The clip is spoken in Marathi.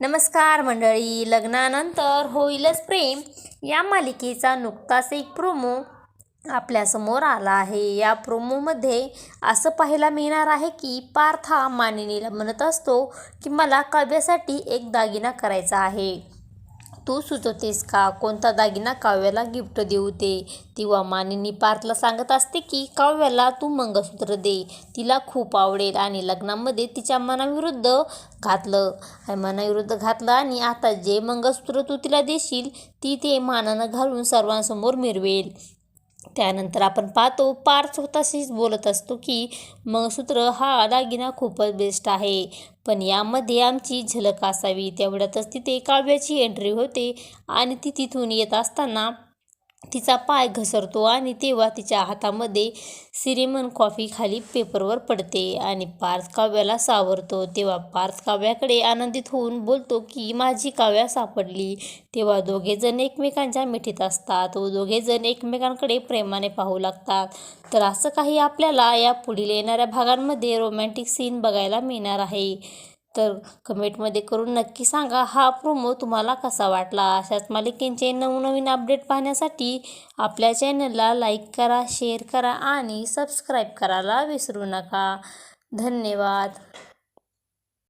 नमस्कार मंडळी लग्नानंतर होईलच प्रेम. या मालिकेचा नुकताच एक प्रोमो आपल्यासमोर आला आहे. या प्रोमोमध्ये असं पाहायला मिळणार आहे की पार्थ हा मानिनीला म्हणत असतो की मला काव्यासाठी एक दागिना करायचा आहे. तू सुचवतेस का? कोणता दागिना काव्याला गिफ्ट देऊ ते तेव्हा मानिनी पार्थला सांगत असते की काव्याला तू मंगळसूत्र दे. तिला खूप आवडेल आणि लग्नामध्ये तिच्या मनाविरुद्ध घातलं. आणि मनाविरुद्ध घातलं आणि आता जे मंगळसूत्र तू तिला देशील ती ते मानानं घालून सर्वांसमोर मिरवेल. त्यानंतर आपण पाहतो पार्थ स्वतःशीच बोलत असतो की मंगळसूत्र हा दागिना खूपच बेस्ट आहे. पण यामध्ये आमची झलक असावी. तेवढ्यातच तिथे काव्याची एंट्री होते आणि ती तिथून येत असताना तिचा पाय घसरतो आणि तेव्हा तिच्या हातामध्ये सिरेमन कॉफी खाली पेपरवर पडते आणि पार्थ काव्याला सावरतो. तेव्हा पार्थ काव्याकडे आनंदित होऊन बोलतो की माझी काव्या सापडली. तेव्हा दोघेजण एकमेकांच्या मिठीत असतात. व दोघेजण एकमेकांकडे प्रेमाने पाहू लागतात. तर असं काही आपल्याला या पुढील येणाऱ्या भागांमध्ये रोमॅन्टिक सीन बघायला मिळणार आहे. तर कमेंटमध्ये करून नक्की सांगा हा प्रोमो तुम्हाला कसा वाटला. अशाच मालिकेंचे नवनवीन अपडेट पाहण्यासाठी आपल्या चॅनलला लाईक करा शेअर करा आणि सबस्क्राईब करायला विसरू नका. धन्यवाद.